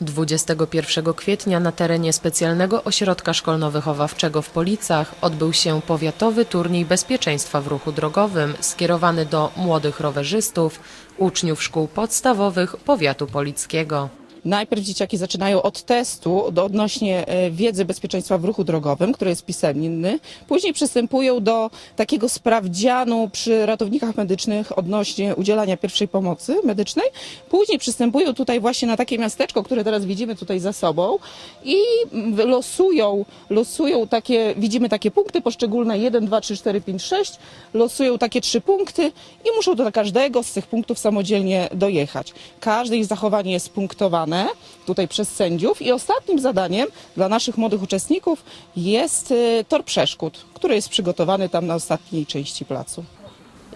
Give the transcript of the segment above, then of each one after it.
21 kwietnia na terenie specjalnego ośrodka szkolno-wychowawczego w Policach odbył się powiatowy turniej bezpieczeństwa w ruchu drogowym skierowany do młodych rowerzystów, uczniów szkół podstawowych powiatu polickiego. Najpierw dzieciaki zaczynają od testu do odnośnie e, wiedzy bezpieczeństwa w ruchu drogowym, który jest pisemny. Później przystępują do takiego sprawdzianu przy ratownikach medycznych odnośnie udzielania pierwszej pomocy medycznej. Później przystępują tutaj właśnie na takie miasteczko, które teraz widzimy tutaj za sobą i losują, losują takie, widzimy takie punkty poszczególne, 1, 2, 3, 4, 5, 6, losują takie trzy punkty i muszą do każdego z tych punktów samodzielnie dojechać. Każde ich zachowanie jest punktowane tutaj przez sędziów i ostatnim zadaniem dla naszych młodych uczestników jest y, tor przeszkód, który jest przygotowany tam na ostatniej części placu.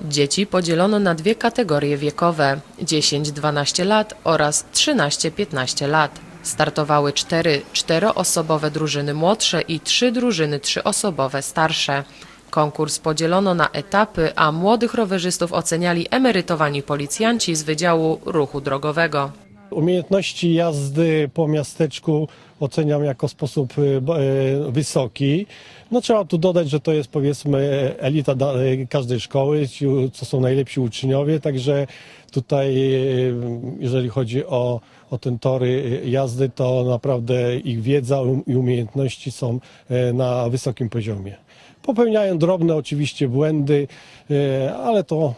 Dzieci podzielono na dwie kategorie wiekowe 10-12 lat oraz 13-15 lat. Startowały cztery czteroosobowe drużyny młodsze i trzy drużyny trzyosobowe starsze. Konkurs podzielono na etapy, a młodych rowerzystów oceniali emerytowani policjanci z Wydziału Ruchu Drogowego. Umiejętności jazdy po miasteczku oceniam jako sposób y, y, wysoki. No trzeba tu dodać, że to jest powiedzmy elita każdej szkoły, co są najlepsi uczniowie, także tutaj y, jeżeli chodzi o, o ten tory jazdy, to naprawdę ich wiedza um- i umiejętności są y, na wysokim poziomie. Popełniają drobne oczywiście błędy, y, ale to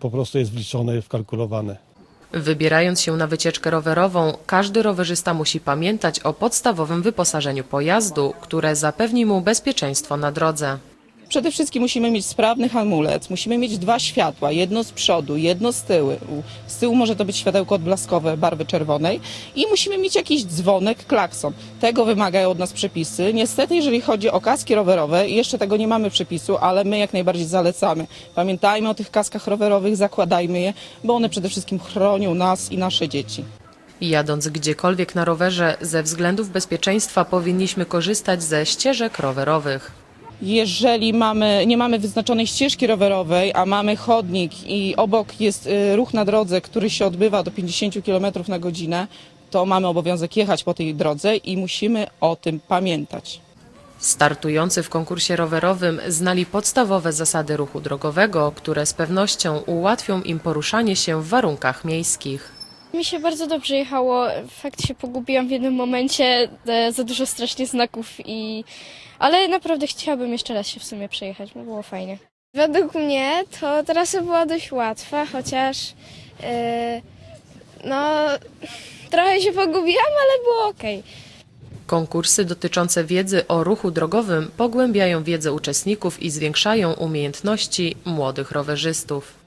po prostu jest wliczone, wkalkulowane. Wybierając się na wycieczkę rowerową, każdy rowerzysta musi pamiętać o podstawowym wyposażeniu pojazdu, które zapewni mu bezpieczeństwo na drodze. Przede wszystkim musimy mieć sprawny hamulec, musimy mieć dwa światła, jedno z przodu, jedno z tyłu. Z tyłu może to być światełko odblaskowe barwy czerwonej i musimy mieć jakiś dzwonek, klakson. Tego wymagają od nas przepisy. Niestety, jeżeli chodzi o kaski rowerowe, jeszcze tego nie mamy przepisu, ale my jak najbardziej zalecamy. Pamiętajmy o tych kaskach rowerowych, zakładajmy je, bo one przede wszystkim chronią nas i nasze dzieci. Jadąc gdziekolwiek na rowerze, ze względów bezpieczeństwa powinniśmy korzystać ze ścieżek rowerowych. Jeżeli mamy, nie mamy wyznaczonej ścieżki rowerowej, a mamy chodnik i obok jest y, ruch na drodze, który się odbywa do 50 km na godzinę, to mamy obowiązek jechać po tej drodze i musimy o tym pamiętać. Startujący w konkursie rowerowym znali podstawowe zasady ruchu drogowego, które z pewnością ułatwią im poruszanie się w warunkach miejskich. Mi się bardzo dobrze jechało. Fakt się pogubiłam w jednym momencie, e, za dużo strasznie znaków i... Ale naprawdę chciałabym jeszcze raz się w sumie przejechać, bo było fajnie. Według mnie to trasa była dość łatwa, chociaż yy, no trochę się pogubiłam, ale było ok. Konkursy dotyczące wiedzy o ruchu drogowym pogłębiają wiedzę uczestników i zwiększają umiejętności młodych rowerzystów.